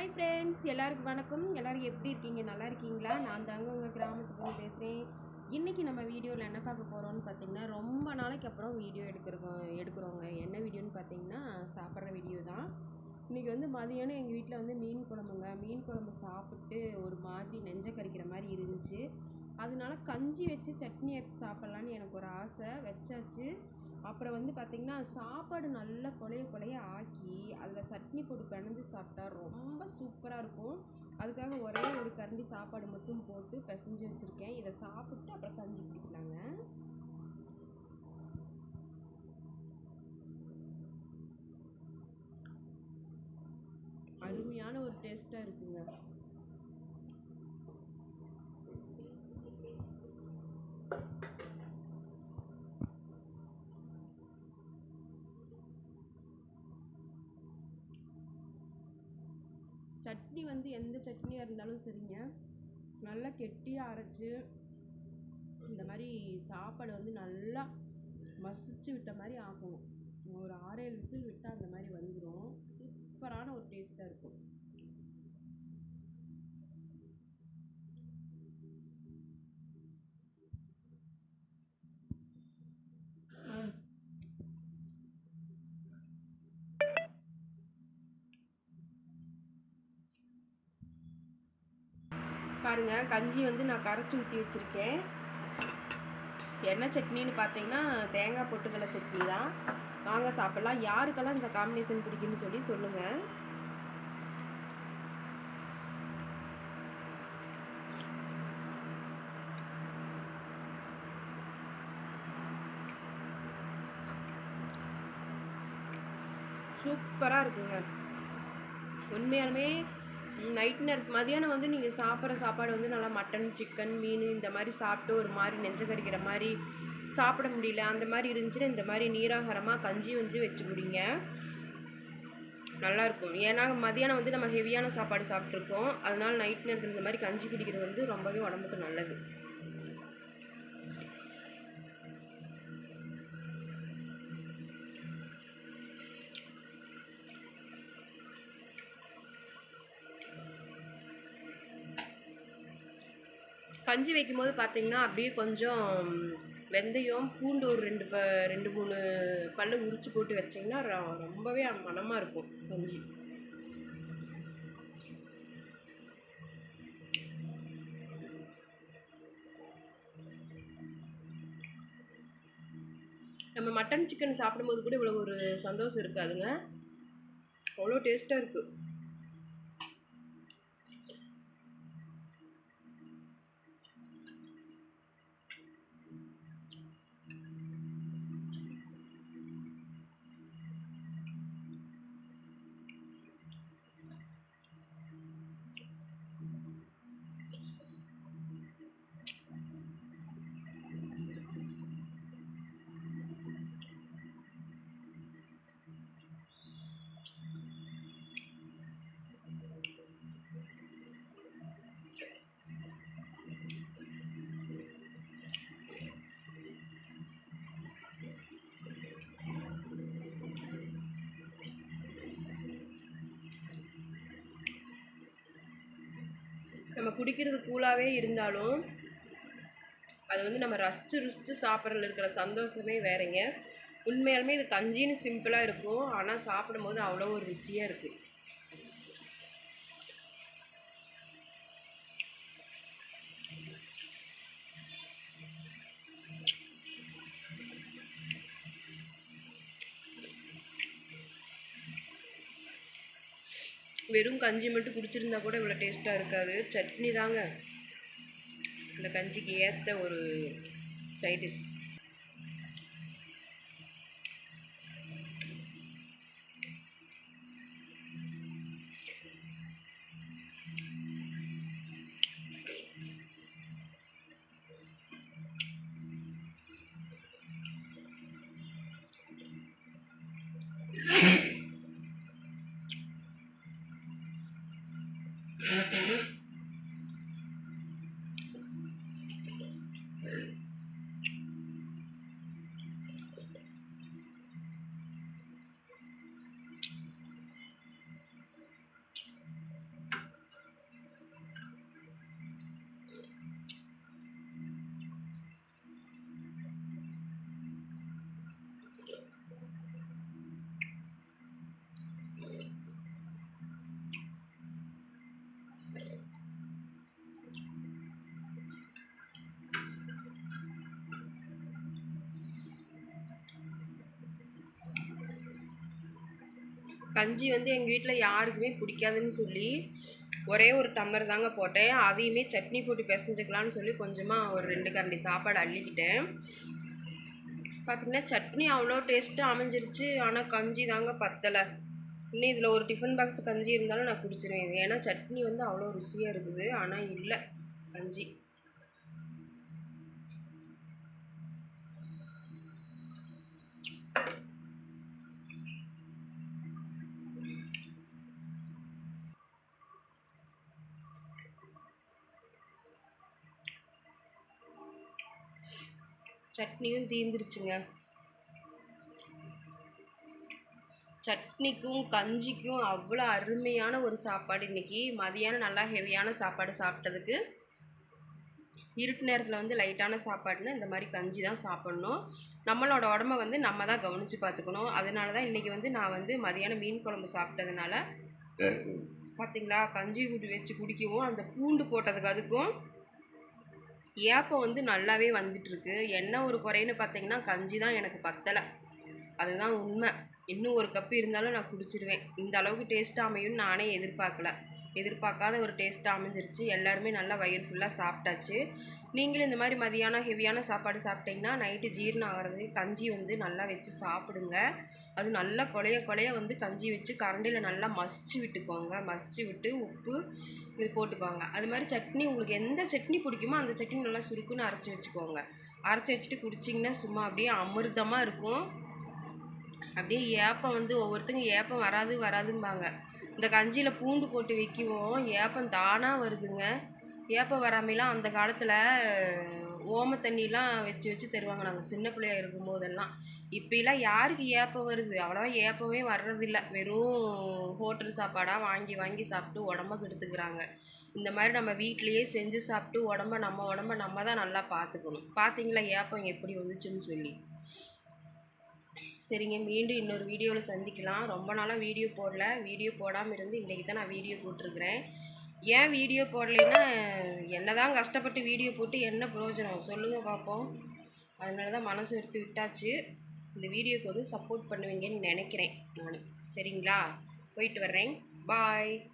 Hi friends எல்லாருக்கும் வணக்கம். எல்லோரும் எப்படி இருக்கீங்க? நல்லா இருக்கீங்களா? நான் தாங்க உங்கள் கிராமத்து பொண்ணு பேசுகிறேன் இன்றைக்கி நம்ம வீடியோவில் என்ன பார்க்க போகிறோம்னு பார்த்தீங்கன்னா ரொம்ப நாளைக்கு அப்புறம் வீடியோ எடுக்கிறோம் எடுக்கிறோங்க. என்ன வீடியோன்னு பார்த்தீங்கன்னா சாப்பிட்ற வீடியோ தான். இன்றைக்கி வந்து மதியானம் எங்கள் வீட்டில் வந்து மீன் குழம்புங்க. மீன் குழம்பு சாப்பிட்டு ஒரு மாதிரி நெஞ்ச கறிக்கிற மாதிரி இருந்துச்சு. அதனால கஞ்சி வச்சு சட்னி எடுத்து சாப்பிட்லான்னு எனக்கு ஒரு ஆசை. வச்சாச்சு. அப்புறம் வந்து பார்த்திங்கன்னா சாப்பாடு நல்லா கொலைய கொலைய ஆக்கி அதில் சட்னி போட்டு பிணைஞ்சி சாப்பிட்டா ரொம்ப சூப்பராக இருக்கும். அதுக்காக ஒரே ஒரு கரண்டி சாப்பாடு மட்டும் போட்டு பிசைஞ்சு வச்சுருக்கேன். இதை சாப்பிட்டு அப்புறம் கஞ்சி குடிக்கலாங்க. அருமையான ஒரு டேஸ்ட்டாக இருக்குங்க. சட்னி வந்து எந்த சட்னியாக இருந்தாலும் சரிங்க. நல்லா கெட்டியாக அரைச்சி இந்த மாதிரி சாப்பாடு வந்து நல்லா மசிச்சு விட்ட மாதிரி ஆக்கணும் ஒரு ஆறேழு விசில் விட்டால் அந்த மாதிரி வந்துடும் சூப்பரான ஒரு டேஸ்ட்டாக இருக்கும். பாருங்கள் கஞ்சி வந்து நான் கரைச்சி ஊற்றி வச்சுருக்கேன். என்ன சட்னின்னு பார்த்தீங்கன்னா தேங்காய் பொட்டுக்கடலை சட்னி தான். வாங்க சாப்பிட்லாம். யாருக்கெல்லாம் இந்த காம்பினேஷன் பிடிக்கும்னு சொல்லி சொல்லுங்கள் சூப்பராக இருக்குங்க. உண்மையாலுமே நைட் நேரம் மதியானம் வந்து நீங்கள் சாப்பிட்ற சாப்பாடு வந்து நல்லா மட்டன் சிக்கன் மீன் இந்த மாதிரி சாப்பிட்டு ஒரு மாதிரி நெஞ்ச கறிக்கிற மாதிரி சாப்பிட முடியல. அந்த மாதிரி இருந்துச்சுன்னா இந்த மாதிரி நீராகாரமாக கஞ்சி வந்து வச்சு முடிங்க நல்லாயிருக்கும் ஏன்னா மதியானம் வந்து நம்ம ஹெவியான சாப்பாடு சாப்பிட்ருக்கோம் அதனால் நைட் நேரத்தில் இந்த மாதிரி கஞ்சி குடிக்கிறது வந்து ரொம்பவே உடம்புக்கு நல்லது. கஞ்சி வைக்கும்போது பார்த்தீங்கன்னா அப்படியே கொஞ்சம் வெந்தயம் பூண்டு ஒரு ரெண்டு ப ரெண்டு மூணு பல்லு உரிச்சு போட்டு வச்சிங்கன்னா ரொம்பவே மனமாக இருக்கும் கஞ்சி நம்ம மட்டன் சிக்கன் சாப்பிடும்போது கூட இவ்வளோ ஒரு சந்தோஷம் இருக்காதுங்க. அவ்வளோ டேஸ்ட்டாக இருக்குது நம்ம குடிக்கிறது கூலாகவே இருந்தாலும் அது வந்து நம்ம ரசித்து ருசித்து சாப்பிட்றதுல இருக்கிற சந்தோஷமே வேறங்க. உண்மையாலுமே இது கஞ்சின்னு சிம்பிளாக இருக்கும். ஆனால் சாப்பிடும்போது அவ்வளோ ஒரு ருசியாக இருக்குது வெறும் கஞ்சி மட்டும் குடிச்சிருந்தா கூட இவ்வளோ டேஸ்ட்டாக இருக்காது. சட்னி தாங்க. அந்த கஞ்சிக்கு ஏற்ற ஒரு சைடிஷ் Thank you. கஞ்சி வந்து எங்கள் வீட்டில் யாருக்குமே பிடிக்காதுன்னு சொல்லி ஒரே ஒரு டம்ளர் தாங்க போட்டேன். அதையுமே சட்னி போட்டு பிசைஞ்சுக்கலான்னு சொல்லி கொஞ்சமாக ஒரு ரெண்டு கரண்டி சாப்பாடு அள்ளிக்கிட்டேன். பார்த்திங்கன்னா சட்னி அவ்வளோ டேஸ்ட்டு அமைஞ்சிருச்சு. ஆனால் கஞ்சி தாங்க பத்தலை. இன்னும் இதில் ஒரு டிஃபன் பாக்ஸ் கஞ்சி இருந்தாலும் நான் குடிச்சிருவேன். ஏன்னா சட்னி வந்து அவ்வளோ ருசியாக இருக்குது. ஆனால் இல்லை கஞ்சி. சட்னியும் தீந்துருச்சுங்க. சட்னிக்கும் கஞ்சிக்கும் அவ்வளோ அருமையான ஒரு சாப்பாடு இன்னைக்கு. மதியானம் நல்லா ஹெவியான சாப்பாடு சாப்பிட்டதுக்கு. இருட்டு நேரத்தில் வந்து லைட்டான சாப்பாடுனா இந்த மாதிரி கஞ்சி தான் சாப்பிட்ணும். நம்மளோட உடம்ப வந்து நம்ம தான் கவனித்து பார்த்துக்கணும். அதனால தான் இன்றைக்கி வந்து நான் வந்து மதியானம் மீன் குழம்பு சாப்பிட்டதுனால பார்த்தீங்களா கஞ்சி கூட்டி வச்சு குடிக்கவும் அந்த பூண்டு போட்டதுக்கு அதுக்கும் ஏப்பம் வந்து நல்லாவே வந்துட்டுருக்கு. என்ன ஒரு குறைன்னு பார்த்தீங்கன்னா கஞ்சி தான் எனக்கு பத்தலை. அதுதான் உண்மை. இன்னும் ஒரு கப்பு இருந்தாலும் நான் குடிச்சிடுவேன் இந்த அளவுக்கு டேஸ்ட்டாக அமையும்னு நானே எதிர்பார்க்கல. எதிர்பார்க்காத ஒரு டேஸ்ட்டாக அமைஞ்சிருச்சு. எல்லாருமே நல்லா வயிறு ஃபுல்லாக சாப்பிட்டாச்சு. நீங்களும் இந்த மாதிரி மதியானம் ஹெவியான சாப்பாடு சாப்பிட்டீங்கன்னா நைட்டு ஜீரணம் ஆகிறதுக்கு கஞ்சி வந்து நல்லா வச்சு சாப்பிடுங்க. அது நல்லா கொலைய கொலைய வந்து கஞ்சி வச்சு கரண்டியில் நல்லா மசிச்சு விட்டுக்கோங்க. மசிச்சு விட்டு உப்பு இது போட்டுக்கோங்க. அது மாதிரி சட்னி உங்களுக்கு எந்த சட்னி பிடிக்குமோ அந்த சட்னி நல்லா சுருக்குன்னு அரைச்சி வச்சுக்கோங்க. அரைச்சி வச்சுட்டு குடிச்சிங்கன்னா சும்மா அப்படியே அமிர்தமாக இருக்கும். அப்படியே ஏப்பம் வந்து ஒவ்வொருத்தங்க ஏப்பம் வராது வராதும்பாங்க. இந்த கஞ்சியில் பூண்டு போட்டு வைக்கவும் ஏப்பம் தானாக வருதுங்க. ஏப்பம் வராமலாம் அந்த காலத்தில் ஓம தண்ணிலாம் வச்சு வச்சு தருவாங்க. நாங்கள் சின்ன பிள்ளையா இருக்கும் போதெல்லாம் இப்போலாம் யாருக்கு ஏப்பம் வருது? அவ்வளோவா ஏப்பமே வர்றதில்ல. வெறும் ஹோட்டல் சாப்பாடாக வாங்கி வாங்கி சாப்பிட்டு உடம்ப கெடுத்துக்கிறாங்க. இந்த மாதிரி நம்ம வீட்டிலையே செஞ்சு சாப்பிட்டு உடம்ப நம்ம உடம்ப நம்ம தான் நல்லா பார்த்துக்கணும் பார்த்தீங்களா ஏப்பம் எப்படி வந்துச்சுன்னு சொல்லி. சரிங்க. மீண்டும் இன்னொரு வீடியோவில் சந்திக்கலாம். ரொம்ப நாளாக வீடியோ போடல. வீடியோ போடாமல் இருந்து இன்றைக்கி தான் நான் வீடியோ போட்டிருக்கிறேன். ஏன் வீடியோ போடலைன்னா என்ன தான் கஷ்டப்பட்டு வீடியோ போட்டு என்ன பிரயோஜனம்? சொல்லுங்கள் பார்ப்போம் அதனால தான் மனசு எடுத்து விட்டாச்சு. இந்த வீடியோக்கு வந்து சப்போர்ட் பண்ணுவீங்கன்னு நினைக்கிறேன் நான். சரிங்களா? போயிட்டு வர்றேன். பாய்